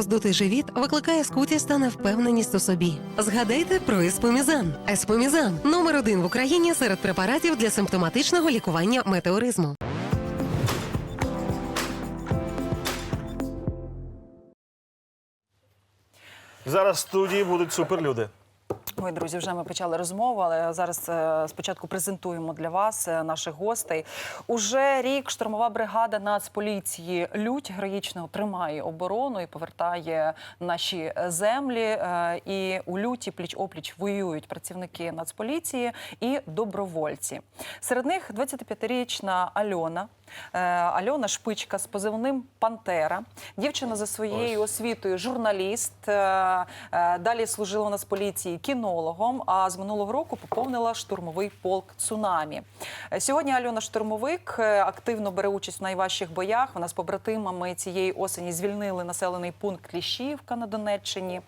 роздутий живіт викликає скутість та невпевненість у собі. Згадайте про еспомізан. Еспомізан номер один в Україні серед препаратів для симптоматичного лікування метеоризму. Зараз в студії будуть суперлюди. Ой, друзі, вже ми почали розмову, але зараз е, спочатку презентуємо для вас е, наших гостей. Уже рік штурмова бригада Нацполіції Лють героїчно тримає оборону і повертає наші землі. Е, І у люті пліч опліч воюють працівники Нацполіції і добровольці. Серед них 25-річна Альона. Е, Альона Шпичка з позивним Пантера. Дівчина за своєю освітою журналіст. е, е, Далі служила у нас поліції кінологом. А з минулого року поповнила штурмовий полк цунамі. Сьогодні Альона штурмовик активно бере участь в найважчих боях. Вона з побратимами цієї осені звільнили населений пункт Кліщівка на Донеччині.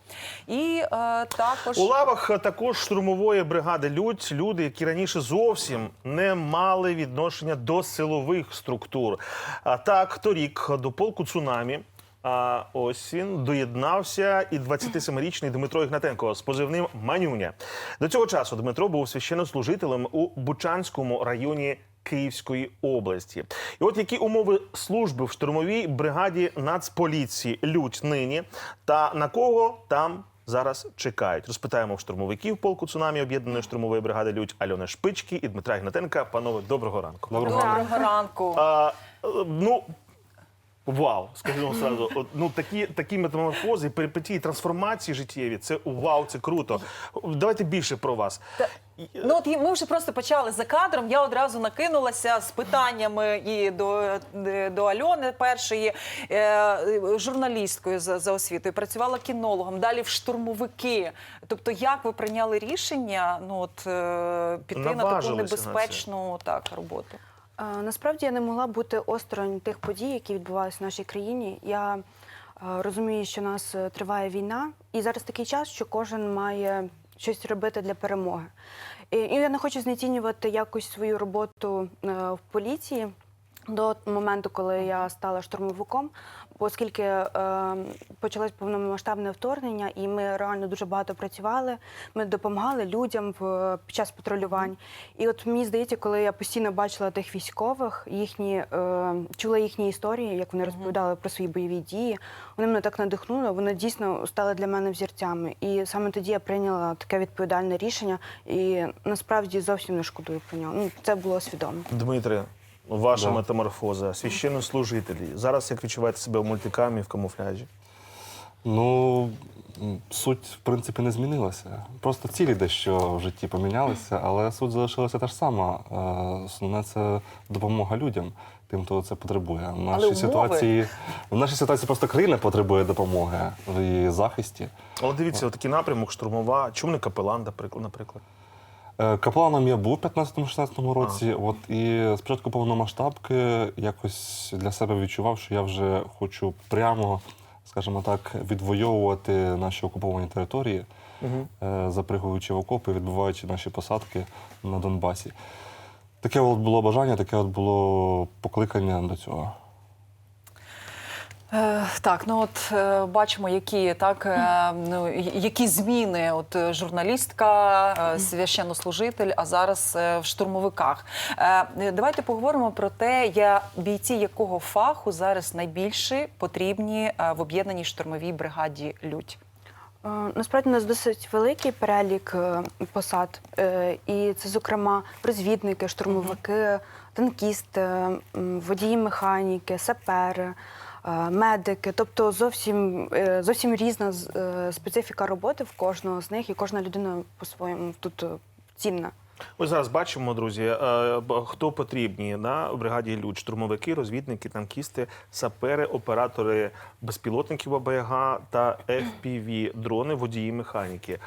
І е, також У лавах також штурмової бригади Людь люди, які раніше зовсім не мали відношення до силових структур. А так, торік до полку цунамі. А ось він доєднався і 27-річний Дмитро Ігнатенко з позивним Манюня. До цього часу Дмитро був священнослужителем у Бучанському районі Київської області. І от які умови служби в штурмовій бригаді Нацполіції Людь нині та на кого там зараз чекають. Розпитаємо штурмовиків полку цунамі об'єднаної штурмової бригади Людь Альони Шпички і Дмитра Ігнатенка. Панове, доброго ранку. доброго ранку. А, ну. Вау, скажімо сразу. От, ну такі такі метаморфози, перипетії, трансформації життєві. Це вау, це круто. Давайте більше про вас. Ну от ми вже просто почали за кадром. Я одразу накинулася з питаннями і до, до Альони першої е, журналісткою за, за освітою, працювала кінологом, далі в штурмовики. Тобто, як ви прийняли рішення ну от е, піти на таку Наважилися на небезпечну так роботу? Е, Насправді я не могла бути осторонь тих подій, які відбувалися в нашій країні. Я е, розумію, що у нас е, триває війна, і зараз такий час, що кожен має щось робити для перемоги. І, я не хочу знецінювати якось свою роботу е, в поліції. До моменту, коли я стала штурмовиком, оскільки е, почалось повномасштабне вторгнення, і ми реально дуже багато працювали. Ми допомагали людям в під час патрулювань. І от мені здається, коли я постійно бачила тих військових, їхні е, чула їхні історії, як вони розповідали про свої бойові дії, вони мене так надихнули. Вони дійсно стали для мене взірцями. І саме тоді я прийняла таке відповідальне рішення, і насправді зовсім не шкодую про нього. Ну це було свідомо. Дмитре, ваша Да. метаморфоза, священнослужителі. Зараз як відчуваєте себе в мультикамі, в камуфляжі? Ну, суть, в принципі, не змінилася. Просто цілі дещо в житті помінялися, але суть залишилася та ж сама. Е, Основне це допомога людям, тим, хто це потребує. В нашій умови? ситуації в нашій ситуації просто країна потребує допомоги в її захисті. Але дивіться, такий напрямок, штурмова. Чому не капелан, наприклад? Е, я був у 15-16 році. От і спочатку повномасштабки якось для себе відчував, що я вже хочу прямо, скажімо так, відвоювати наші окуповані території, е, запригуючи в окопи, відбуваючи наші посадки на Донбасі. Таке от було бажання, таке от було покликання до цього. Е, так, ну от е, бачимо, які так е, ну які зміни. От журналістка, священнослужитель, а зараз в штурмовиках. Давайте поговоримо про те, я бійці якого фаху зараз найбільше потрібні в об'єднаній штурмовій бригаді Людь. Насправді у нас досить великий перелік посад, і це, зокрема, розвідники, штурмовики, танкісти, водії механіки, сапери, медики. Тобто зовсім, е, зовсім різна е, специфіка роботи в кожного з них, і кожна людина по-своєму тут е, цінна. Ось зараз бачимо, друзі, е, хто потрібні на бригаді Люд. Штурмовики, розвідники, танкісти, сапери, оператори безпілотників АБГ та FPV, дрони, водії, механіки.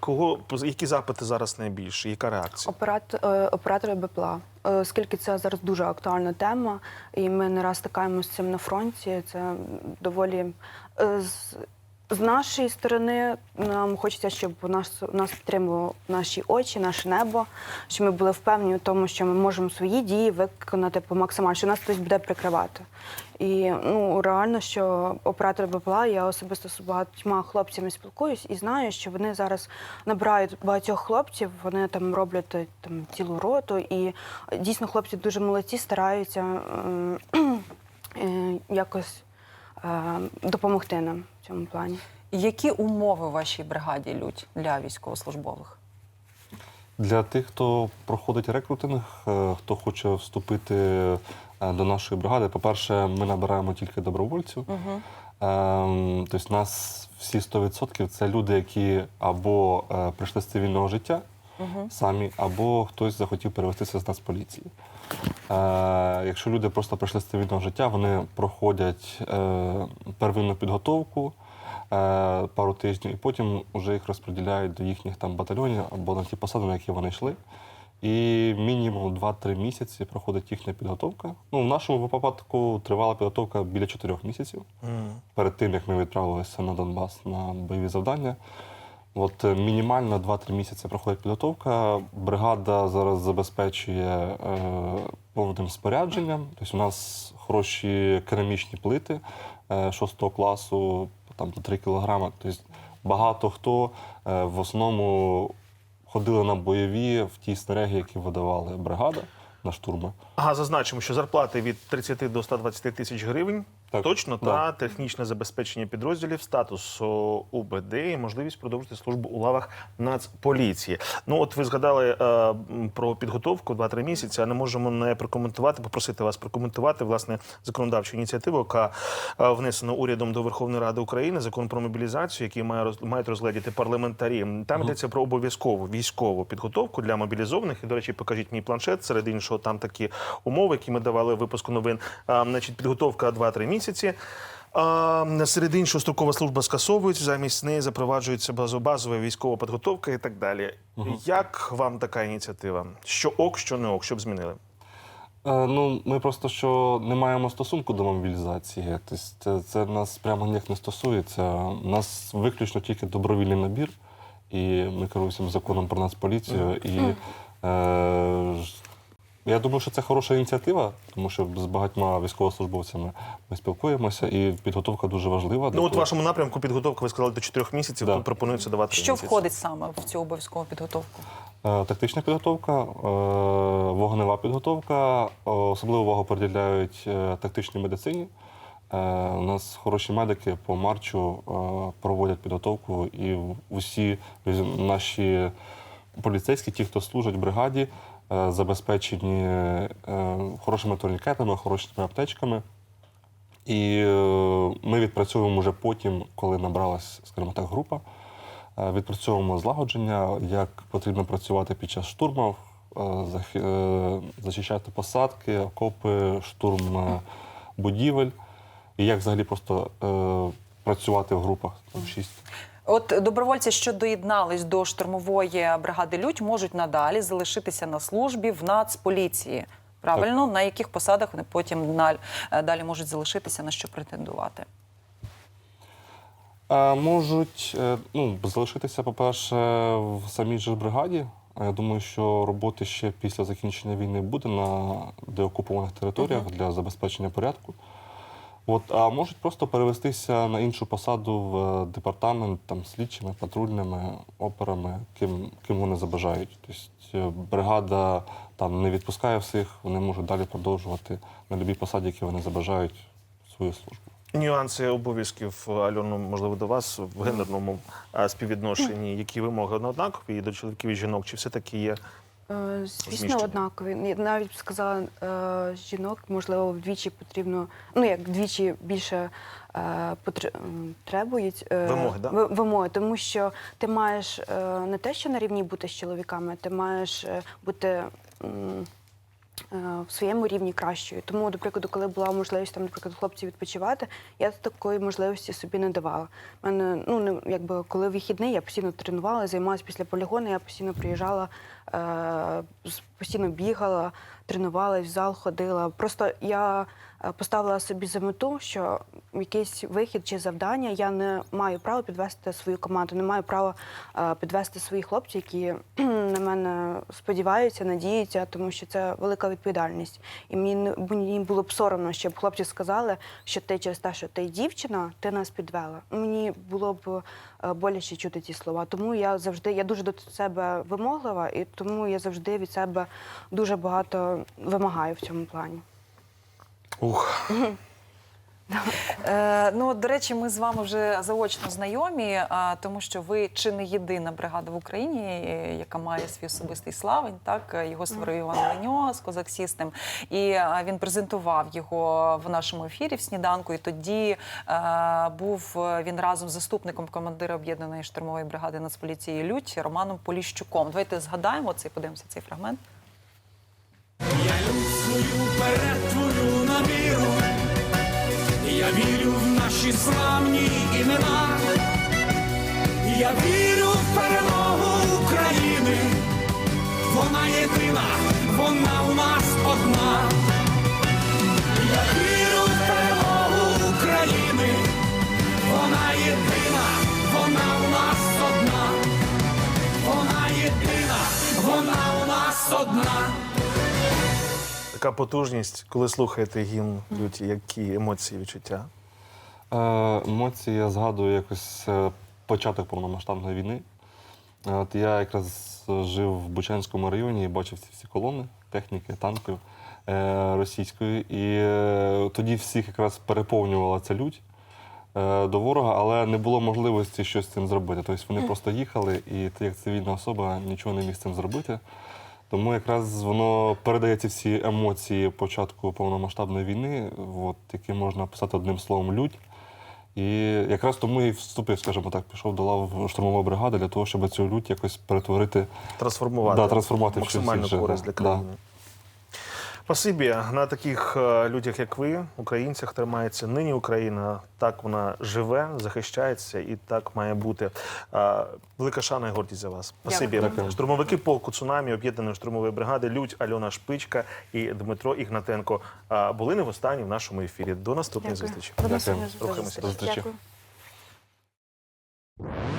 Кого які запити зараз найбільше? Яка реакція? Оператор е, оператори БПЛА. Е, Оскільки це зараз дуже актуальна тема, і ми не раз стикаємося з цим на фронті. Це доволі е, з- нашої сторони нам хочеться, щоб нас нас підтримували наші очі, наше небо, щоб ми були впевнені в тому, що ми можемо свої дії виконати по максимально, що нас хтось буде прикривати. І ну реально, що оператор БПЛА, я особисто з багатьма хлопцями спілкуюсь і знаю, що вони зараз набирають багатьох хлопців, вони там роблять е, там цілу роту, і е, дійсно хлопці дуже молодці, стараються е, якось допомогти нам в цьому плані. Які умови в вашій бригаді лють для військовослужбових? Для тих, хто проходить рекрутинг, е, хто хоче вступити е, до нашої бригади, по-перше, ми набираємо тільки добровольців. Угу. Тобто, нас всі 100% це люди, які або е, прийшли з цивільного життя Угу. самі, або хтось захотів перевестися з Нацполіції. Е, якщо люди просто прийшли з цивільного життя, вони проходять е, первинну підготовку е, пару тижнів, і потім вже їх розподіляють до їхніх там батальйонів або на ті посади, на які вони йшли. І мінімум 2-3 місяці проходить їхня підготовка. Ну, в нашому випадку тривала підготовка біля 4 місяців перед тим, як ми відправилися на Донбас на бойові завдання. От е, мінімально 2-3 місяці проходить підготовка. Бригада зараз забезпечує е, повним спорядженням. Тобто у нас хороші керамічні плити е, 6 класу, там по 3 кілограми. Тобто багато хто е, в основному ходили на бойові в ті снаряги, які видавали бригада на штурми. Ага, зазначимо, що зарплати від 30 до 120 тисяч гривень. Так, Точно да. та технічне забезпечення підрозділів, статус УБД і можливість продовжити службу у лавах Нацполіції. Ну, от ви згадали е, про підготовку 2-3 місяці, а не можемо не прокоментувати, попросити вас прокоментувати власне законодавчу ініціативу, яка е, внесена урядом до Верховної Ради України, закон про мобілізацію, який має роз, мають розглядіти парламентарі. Там йдеться про обов'язкову військову підготовку для мобілізованих. І, до речі, покажіть мій планшет. Серед іншого, там такі умови, які ми давали в випуску новин. А, значить, підготовка 2-3 місяці. А, серед іншого, строкова служба скасовується, замість неї запроваджується базо- базова військова підготовка і так далі. Як вам така ініціатива? Що ок, що не ок, щоб змінили? Е, Ну, ми просто що не маємо стосунку до мобілізації. Тобто це, це нас прямо ніяк не стосується. У нас виключно тільки добровільний набір, і ми керуємося законом про нацполіцію. І е, я думаю, що це хороша ініціатива, тому що з багатьма військовослужбовцями ми спілкуємося, і підготовка дуже важлива. Ну, от в того- вашому напрямку підготовка, ви сказали, до 4 місяців, Да. тут пропонується давати Що місяці. входить саме в цю обов'язкову підготовку? Е, Тактична підготовка, е, вогнева підготовка. Е, Особливу увагу приділяють тактичній медицині. У нас хороші медики по марчу проводять підготовку, і усі наші поліцейські, ті, хто служать в бригаді, забезпечені е, хорошими турнікетами, хорошими аптечками. І е, ми відпрацьовуємо вже потім, коли набралась, скажімо так, група. Е, Відпрацьовуємо злагодження, як потрібно працювати під час штурмів, е, захи- е, зачищати посадки, окопи, штурм е, будівель, і як взагалі просто е, працювати в групах там шість. От добровольці, що доєднались до штурмової бригади Людь, можуть надалі залишитися на службі в Нацполіції. Правильно, на яких посадах вони потім е, далі можуть залишитися, на що претендувати? Е, Можуть е, ну, залишитися, по-перше, в самій же бригаді. Я думаю, що роботи ще після закінчення війни буде на деокупованих територіях для забезпечення порядку. От, а можуть просто перевестися на іншу посаду в е, департамент там, слідчими, патрульними, операми, ким, ким вони забажають. Тобто е, бригада там не відпускає всіх, вони можуть далі продовжувати на будь-якій посаді, які вони забажають свою службу. Нюанси обов'язків Альону, можливо, до вас в гендерному співвідношенні. Які вимоги однакові до чоловіків і жінок? Чи все таки є? Е, Звісно, Зміщення. однакові. Я навіть б сказала, е, жінок, можливо, вдвічі потрібно, ну як вдвічі більше е, потр- требують е, Вимоги, да? ви- вимоги, тому що ти маєш е, не те, що на рівні бути з чоловіками, ти маєш е, бути. м, е, В своєму рівні кращою. Тому, до прикладу, коли була можливість там, наприклад, хлопців відпочивати, я такої можливості собі не давала. У мене, ну не якби коли вихідний, я постійно тренувала, займалася після полігону, я постійно приїжджала постійно бігала, тренувалась, в зал ходила. Просто я е, поставила собі за мету, що якийсь вихід чи завдання я не маю права підвести свою команду, не маю права е, підвести своїх хлопців, які на мене сподіваються, надіються, тому що це велика відповідальність. І мені мені було б соромно, щоб хлопці сказали, що ти через те, що ти дівчина, ти нас підвела. Мені було б е, боляче чути ці слова. Тому я завжди я дуже до себе вимоглива, і тому я завжди від себе дуже багато вимагаю в цьому плані. Ух, Е, ну, до речі, ми з вами вже заочно знайомі, а, тому що ви чи не єдина бригада в Україні, е, яка має свій особистий славень. Так Е, його створив Іван Леньо з Козак Сістем. І а, він презентував його в нашому ефірі в сніданку. І тоді е, був е, він разом з заступником командира об'єднаної штурмової бригади Нацполіції Лють Романом Поліщуком. Давайте згадаємо цей, подивимося цей фрагмент. свою перетворю наші славні імена. Я вірю в перемогу України. Вона єдина, вона у нас одна. Я вірю в перемогу України. Вона єдина, вона у нас одна. Вона єдина, вона у нас одна. така потужність, коли слухаєте гімн люті, які емоції, відчуття? Е, емоції я згадую якось е, початок повномасштабної війни. Е, От я якраз жив в Бучанському районі і бачив ці всі колони техніки, танків російської. І тоді всіх якраз переповнювала ця лють е, до ворога, але не було можливості щось з цим зробити. Тобто вони просто їхали, і ти як цивільна особа нічого не міг з цим зробити. Тому якраз воно передає ці всі емоції початку повномасштабної війни, от, які можна описати одним словом лють. І якраз тому і вступив, скажімо так, пішов до лав штурмової бригади для того, щоб цю лють якось перетворити. Трансформувати, Да, трансформувати інше, користь для країни. Спасибі. На таких е, людях, як ви, українцях, тримається нині Україна. Так вона живе, захищається і так має бути. Е, Велика шана і гордість за вас. Спасибі. Дякую. Штурмовики полку цунамі об'єднаної штурмової бригади Людь Альона Шпичка і Дмитро Ігнатенко е, були не в останній в нашому ефірі. До наступної Дякую. зустрічі. Наступної. До зустрічі. Дякую.